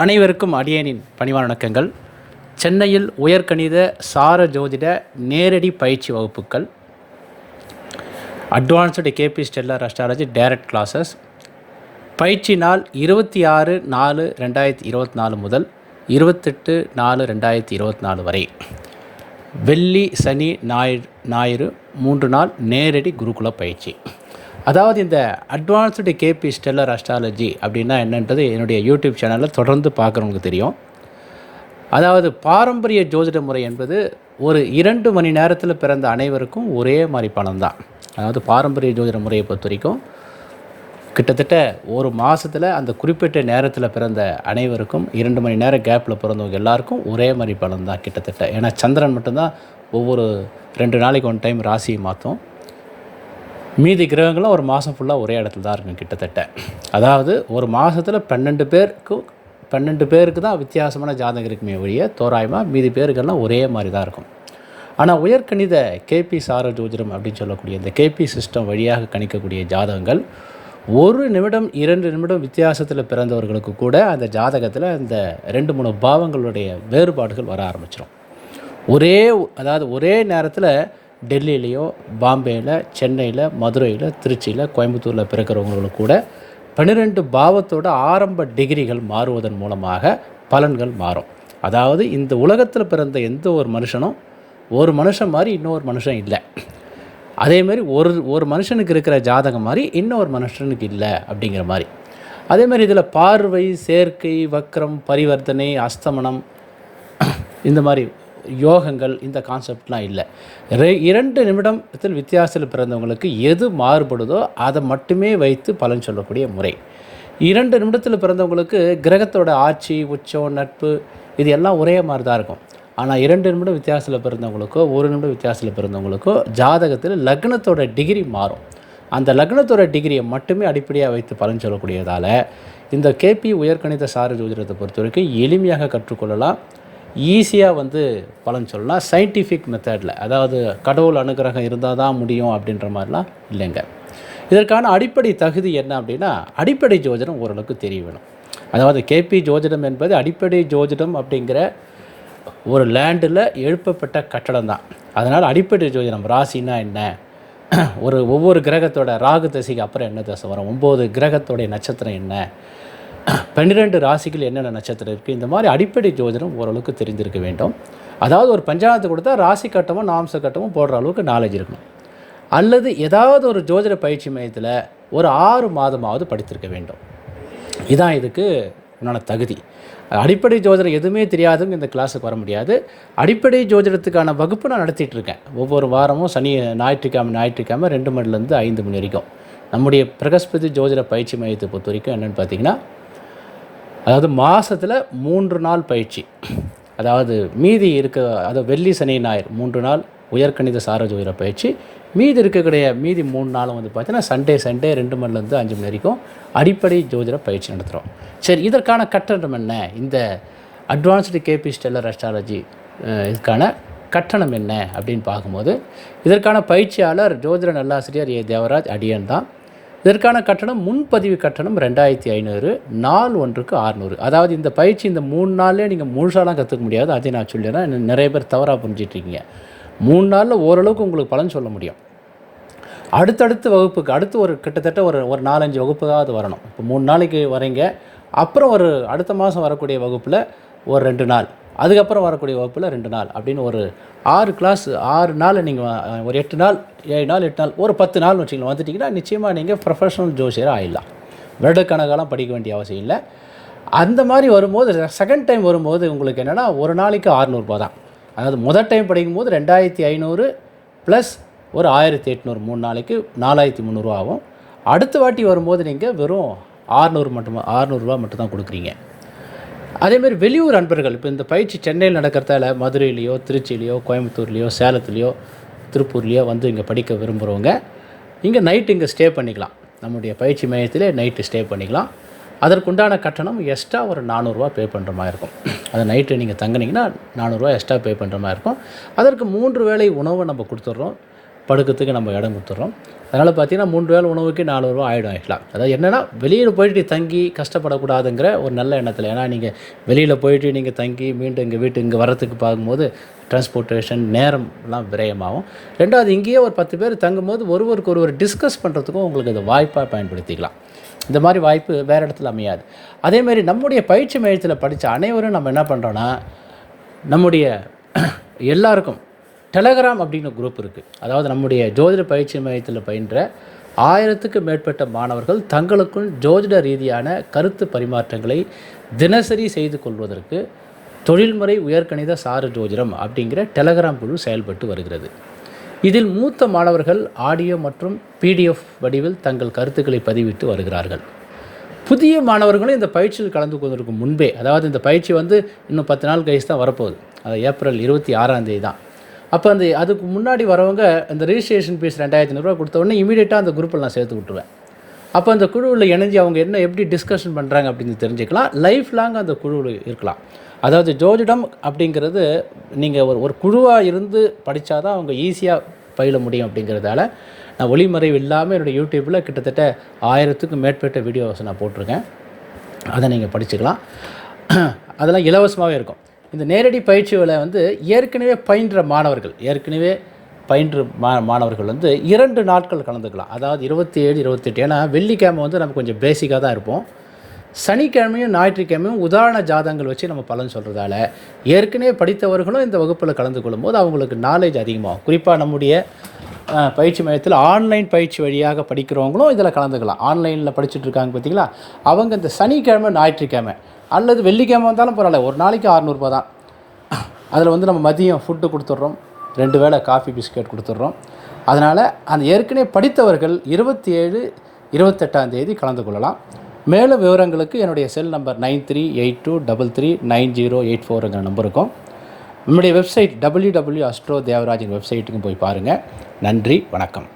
அனைவருக்கும் அடியேனின் பணிவான வணக்கங்கள். சென்னையில் உயர்கணித சார ஜோதிட நேரடி பயிற்சி வகுப்புகள். Advanced KP stellar astrology direct classes. பயிற்சி நாள் இருபத்தி ஆறு நாலு ரெண்டாயிரத்தி இருபத்தி நாலு முதல் இருபத்தெட்டு நாலு ரெண்டாயிரத்தி இருபத்தி நாலு வரை. வெள்ளி சனி ஞாயிறு ஞாயிறு மூன்று நாள் நேரடி குருகுல பயிற்சி. அதாவது இந்த அட்வான்ஸ்டு கேபி ஸ்டெல்லர் அஸ்ட்ராலஜி அப்படின்னா என்னன்றது என்னுடைய யூடியூப் சேனலில் தொடர்ந்து பார்க்குறவங்களுக்கு தெரியும். அதாவது பாரம்பரிய ஜோதிட முறை என்பது ஒரு இரண்டு மணி நேரத்தில் பிறந்த அனைவருக்கும் ஒரே மாதிரி பலன் தான். அதாவது பாரம்பரிய ஜோதிட முறையை பொறுத்த வரைக்கும் கிட்டத்தட்ட ஒரு மாதத்தில் அந்த குறிப்பிட்ட நேரத்தில் பிறந்த அனைவருக்கும் இரண்டு மணி நேரம் கேப்பில் பிறந்தவங்க எல்லாருக்கும் ஒரே மாதிரி பலன் தான் கிட்டத்தட்ட. ஏன்னா சந்திரன் மட்டும்தான் ஒவ்வொரு ரெண்டு நாளைக்கு ஒன் டைம் ராசியை மாற்றும் மீதி கிரகங்களும் ஒரு மாதம் ஃபுல்லாக ஒரே இடத்துல தான் இருக்கும் கிட்டத்தட்ட. அதாவது ஒரு மாதத்தில் பன்னெண்டு பேருக்கு பன்னெண்டு பேருக்கு தான் வித்தியாசமான ஜாதகம் இருக்குமே ஒழிய தோராயமாக மீதி பேருக்கெல்லாம் ஒரே மாதிரி தான் இருக்கும். ஆனால் உயர்கணித கேபி சார ஜோதிடம் அப்படின்னு சொல்லக்கூடிய இந்த கேபி சிஸ்டம் வழியாக கணிக்கக்கூடிய ஜாதகங்கள் ஒரு நிமிடம் இரண்டு நிமிடம் வித்தியாசத்தில் பிறந்தவர்களுக்கு கூட அந்த ஜாதகத்தில் அந்த ரெண்டு மூணு பாவங்களுடைய வேறுபாடுகள் வர ஆரம்பிச்சிடும் ஒரே அதாவது ஒரே நேரத்தில் டெல்லியிலையோ பாம்பேயில் சென்னையில் மதுரையில் திருச்சியில் கோயம்புத்தூரில் பிறக்கிறவங்களுக்கு கூட பன்னிரெண்டு பாவத்தோட ஆரம்ப டிகிரிகள் மாறுவதன் மூலமாக பலன்கள் மாறும். அதாவது இந்த உலகத்தில் பிறந்த எந்த ஒரு மனுஷனும் ஒரு மனுஷன் மாதிரி இன்னொரு மனுஷன் இல்லை. அதே மாதிரி ஒரு ஒரு மனுஷனுக்கு இருக்கிற ஜாதகம் மாதிரி இன்னொரு மனுஷனுக்கு இல்லை அப்படிங்கிற மாதிரி. அதே மாதிரி இதில் பார்வை சேர்க்கை வக்ரம் பரிவர்த்தனை அஸ்தமனம் இந்த மாதிரி யோகங்கள் இந்த கான்செப்ட்லாம் இல்லை. ரெ இரண்டு நிமிடத்தில் வித்தியாசத்தில் பிறந்தவங்களுக்கு எது மாறுபடுதோ அதை மட்டுமே வைத்து பலன் சொல்லக்கூடிய முறை. இரண்டு நிமிடத்தில் பிறந்தவங்களுக்கு கிரகத்தோட ஆட்சி உச்சம் நட்பு இது எல்லாம் ஒரே மாதிரி தான் இருக்கும். ஆனால் இரண்டு நிமிடம் வித்தியாசத்தில் பிறந்தவங்களுக்கோ ஒரு நிமிடம் வித்தியாசத்தில் பிறந்தவங்களுக்கோ ஜாதகத்தில் லக்னத்தோட டிகிரி மாறும். அந்த லக்னத்தோட டிகிரியை மட்டுமே அடிப்படையாக வைத்து பலன் சொல்லக்கூடியதால் இந்த கேபி உயர்கணித சார ஜோதிடத்தை பொறுத்த வரைக்கும் எளிமையாக கற்றுக்கொள்ளலாம். ஈஸியாக வந்து பலன் சொல்லலாம். சயின்டிஃபிக் மெத்தடில் அதாவது கடவுள் அனுகிரகம் இருந்தால் தான் முடியும் அப்படின்ற மாதிரிலாம் இல்லைங்க. இதற்கான அடிப்படை தகுதி என்ன அப்படின்னா அடிப்படை ஜோதிடம் ஓரளவுக்கு தெரிய வேணும். அதாவது கேபி ஜோதிடம் என்பது அடிப்படை ஜோதிடம் அப்படிங்கிற ஒரு லேண்டில் எழுப்பப்பட்ட கட்டடம் தான். அதனால் அடிப்படை ஜோதிடம் ராசினா என்ன? ஒரு ஒவ்வொரு கிரகத்தோட ராகு தசைக்கு அப்புறம் என்ன தசை வரும்? ஒம்பது கிரகத்தோடைய நட்சத்திரம் என்ன? பன்னிரெண்டு ராசிகள் என்னென்ன நட்சத்திரம் இருக்குது இந்த மாதிரி அடிப்படை ஜோதிடம் ஓரளவுக்கு தெரிந்திருக்க வேண்டும். அதாவது ஒரு பஞ்சாங்கத்தை கொடுத்தா ராசி கட்டமும் நாம்ச கட்டமும் போடுற அளவுக்கு நாலேஜ் இருக்கணும். அல்லது ஏதாவது ஒரு ஜோதிட பயிற்சி மையத்தில் ஒரு ஆறு மாதமாவது படித்திருக்க வேண்டும். இதான் இதுக்கு உண்டான தகுதி. அடிப்படை ஜோதிடம் எதுவுமே தெரியாதவங்க இந்த கிளாஸுக்கு வர முடியாது. அடிப்படை ஜோதிடத்துக்கான வகுப்பு நான் நடத்திட்டு இருக்கேன். ஒவ்வொரு வாரமும் சனி ஞாயிற்றுக்கிழமை ஞாயிற்றுக்கிழமை ரெண்டு மணிலேருந்து ஐந்து மணி வரைக்கும். நம்முடைய பிரகஸ்பதி ஜோதிட பயிற்சி மையத்தை பொறுத்த வரைக்கும் என்னென்னு பார்த்தீங்கன்னா அதாவது மாதத்தில் மூன்று நாள் பயிற்சி. அதாவது மீதி இருக்க அதாவது வெள்ளி சனி ஞாயிறு மூன்று நாள் உயர்கணித சார ஜோதிட பயிற்சி. மீதி இருக்கக்கூடிய மீதி மூணு நாளும் வந்து பார்த்தீங்கன்னா சண்டே சண்டே ரெண்டு மணிலேருந்து அஞ்சு மணி வரைக்கும் அடிப்படை ஜோதிட பயிற்சி நடத்துகிறோம் சரி இதற்கான கட்டணம் என்ன? இந்த அட்வான்ஸ்டு கேபி ஸ்டெல்லர் அஸ்ட்ராலஜி இதுக்கான கட்டணம் என்ன? அப்படின்னு பார்க்கும்போது இதற்கான பயிற்சியாளர் ஜோதிட நல்லாசிரியர் ஏ. தேவராஜ் அடியன் தான். இதற்கான கட்டணம் முன்பதிவு கட்டணம் ரெண்டாயிரத்தி ஐநூறு நாள் ஒன்றுக்கு ஆறுநூறு அதாவது இந்த பயிற்சி இந்த மூணு நாள்லேயே நீங்கள் முழுசாலாம் கற்றுக்க முடியாது. அதை நான் சொல்லிடுறேன். நிறைய பேர் தவறாக புரிஞ்சிட்ருக்கீங்க. மூணு நாளில் ஓரளவுக்கு உங்களுக்கு பலன் சொல்ல முடியும். அடுத்தடுத்த வகுப்புக்கு அடுத்து ஒரு கிட்டத்தட்ட ஒரு ஒரு நாலஞ்சு வகுப்புக்காவது வரணும். இப்போ மூணு நாளைக்கு வரீங்க. அப்புறம் ஒரு அடுத்த மாதம் வரக்கூடிய வகுப்பில் ஒரு ரெண்டு நாள். அதுக்கப்புறம் வரக்கூடிய வகுப்பில் ரெண்டு நாள் அப்படின்னு ஒரு ஆறு கிளாஸ் ஆறு நாள் நீங்கள் ஒரு எட்டு நாள் ஏழு நாள் எட்டு நாள் ஒரு பத்து நாள் வச்சுக்கலாம் வந்துட்டிங்கன்னா நிச்சயமாக நீங்கள் ப்ரொஃபஷனல் ஜோசியராக ஆகிடலாம் வருடக்கணக்கெல்லாம் படிக்க வேண்டிய அவசியம் இல்லை. அந்த மாதிரி வரும்போது செகண்ட் டைம் வரும்போது உங்களுக்கு என்னென்னா ஒரு நாளைக்கு அறநூறுபா தான். அதாவது முதல் டைம் படிக்கும்போது ரெண்டாயிரத்தி ஐநூறு ப்ளஸ் ஒரு ஆயிரத்தி எட்நூறு மூணு நாளைக்கு நாலாயிரத்தி முந்நூறுரூவா ஆகும். அடுத்த வாட்டி வரும்போது நீங்கள் வெறும் ஆறுநூறு மட்டும் ஆறுநூறுவா மட்டும் தான் கொடுக்குறீங்க. அதேமாதிரி வெளியூர் அன்பர்கள் இப்போ இந்த பயிற்சி சென்னையில் நடக்கிறதால மதுரையிலையோ திருச்சியிலையோ கோயம்புத்தூர்லேயோ சேலத்துலேயோ திருப்பூர்லேயோ வந்து இங்கே படிக்க விரும்புகிறவங்க இங்கே நைட்டு இங்கே ஸ்டே பண்ணிக்கலாம். நம்முடைய பயிற்சி மையத்திலே நைட்டு ஸ்டே பண்ணிக்கலாம். அதற்குண்டான கட்டணம் எக்ஸ்ட்ரா ஒரு நானூறுரூவா பே பண்ணுற மாதிரி இருக்கும். அது நைட்டு நீங்கள் தங்கினீங்கன்னா நானூறுரூவா எக்ஸ்ட்ரா பே பண்ணுற மாதிரி இருக்கும். அதற்கு மூன்று வேளை உணவை நம்ம கொடுத்துட்றோம். படுக்கிறதுக்கு நம்ம இடம் கொடுத்துட்றோம். அதனால் பார்த்தீங்கன்னா மூன்று வேலை உணவுக்கு நாலு ரூபா ஆகிடும் ஆகிக்கலாம் அதாவது என்னென்னா வெளியில் போயிட்டு தங்கி கஷ்டப்படக்கூடாதுங்கிற ஒரு நல்ல எண்ணத்தில். ஏன்னா நீங்கள் வெளியில் போயிட்டு நீங்கள் தங்கி மீண்டும் இங்கே வீட்டு இங்கே வரத்துக்கு பார்க்கும்போது டிரான்ஸ்போர்ட்டேஷன் நேரம்லாம் விரயமாகும். ரெண்டாவது இங்கேயே ஒரு பத்து பேர் தங்கும்போது ஒருவருக்கு ஒருவர் டிஸ்கஸ் பண்ணுறதுக்கும் உங்களுக்கு இது வாய்ப்பாக பயன்படுத்திக்கலாம். இந்த மாதிரி வாய்ப்பு வேறு இடத்துல அமையாது. அதேமாதிரி நம்முடைய பயிற்சி மையத்தில் படித்த அனைவரும் நம்ம என்ன பண்ணுறோன்னா நம்முடைய எல்லாருக்கும் டெலகிராம் அப்படின்னு குரூப் இருக்குது அதாவது நம்முடைய ஜோதிட பயிற்சி மையத்தில் பயின்ற ஆயிரத்துக்கு மேற்பட்ட மாணவர்கள் தங்களுக்குள் ஜோதிட ரீதியான கருத்து பரிமாற்றங்களை தினசரி செய்து கொள்வதற்கு தொழில்முறை உயர்கணித சாறு ஜோதிடம் அப்படிங்கிற டெலகிராம் குழு செயல்பட்டு வருகிறது. இதில் மூத்த மாணவர்கள் ஆடியோ மற்றும் பிடிஎஃப் வடிவில் தங்கள் கருத்துக்களை பதிவிட்டு வருகிறார்கள். புதிய மாணவர்களும் இந்த பயிற்சியில் கலந்து கொள்வதற்கு முன்பே அதாவது இந்த பயிற்சி வந்து இன்னும் பத்து நாள் கழிச்சு தான் வரப்போகுது. அது ஏப்ரல் இருபத்தி ஆறாம் தேதி தான். அப்போ அந்த அதுக்கு முன்னாடி வரவங்க அந்த ரிஜிஸ்ட்ரேஷன் ஃபீஸ் ரெண்டாயிரத்தி ஐநூறுரூவா கொடுத்த உடனே இமீடியட்டாக அந்த குரூப்பில் நான் சேர்த்து விட்டுருவேன். அப்போ அந்த குழுவில் இணைஞ்சு அவங்க என்ன எப்படி டிஸ்கஷன் பண்ணுறாங்க அப்படின்னு தெரிஞ்சுக்கலாம். லைஃப் லாங் அந்த குழுவில் இருக்கலாம். அதாவது ஜோதிடம் அப்படிங்கிறது நீங்கள் ஒரு ஒரு குழுவாக இருந்து படித்தா தான் அவங்க ஈஸியாக பயில முடியும் அப்படிங்கிறதால நான் ஒளிமறைவு இல்லாமல் என்னோடய யூடியூப்பில் கிட்டத்தட்ட ஆயிரத்துக்கும் மேற்பட்ட வீடியோஸ் நான் போட்டிருக்கேன். அதை நீங்கள் படிச்சுக்கலாம். அதெல்லாம் இலவசமாகவே இருக்கும். இந்த நேரடி பயிற்சிகளை வந்து ஏற்கனவே பயின்ற மாணவர்கள் ஏற்கனவே பயின்று மா மாணவர்கள் வந்து இரண்டு நாட்கள் கலந்துக்கலாம். அதாவது இருபத்தி ஏழு இருபத்தெட்டு. ஏன்னா வெள்ளிக்கிழமை வந்து நம்ம கொஞ்சம் பேசிக்காக தான் இருப்போம். சனிக்கிழமையும் ஞாயிற்றுக்கிழமையும் உதாரண ஜாதகங்கள் வச்சு நம்ம பலன் சொல்கிறதால ஏற்கனவே படித்தவர்களும் இந்த வகுப்பில் கலந்து கொள்ளும்போது அவங்களுக்கு நாலேஜ் அதிகமாகும். குறிப்பாக நம்முடைய பயிற்சி மையத்தில் ஆன்லைன் பயிற்சி வழியாக படிக்கிறவங்களும் இதில் கலந்துக்கலாம். ஆன்லைனில் படிச்சுட்டு இருக்காங்க பார்த்தீங்களா அவங்க இந்த சனிக்கிழமை ஞாயிற்றுக்கிழமை அல்லது வெள்ளிக்கிழமை வந்தாலும் பரவாயில்ல ஒரு நாளைக்கு அறநூறுபா தான். அதில் வந்து நம்ம மதியம் ஃபுட்டு கொடுத்துட்றோம் ரெண்டு வேளை காஃபி பிஸ்கெட் கொடுத்துட்றோம். அதனால் அந்த ஏற்கனவே படித்தவர்கள் இருபத்தி ஏழு இருபத்தெட்டாம் தேதி கலந்து கொள்ளலாம். மேலும் விவரங்களுக்கு என்னுடைய cell number nine three eight two double three nine zero eight ஃபோருங்கிற நம்பருக்கும் நம்முடைய வெப்சைட் டபிள்யூ டபிள்யூ அஸ்ட்ரோ தேவராஜின் வெப்சைட்டுக்கும் போய் பாருங்கள் நன்றி வணக்கம்.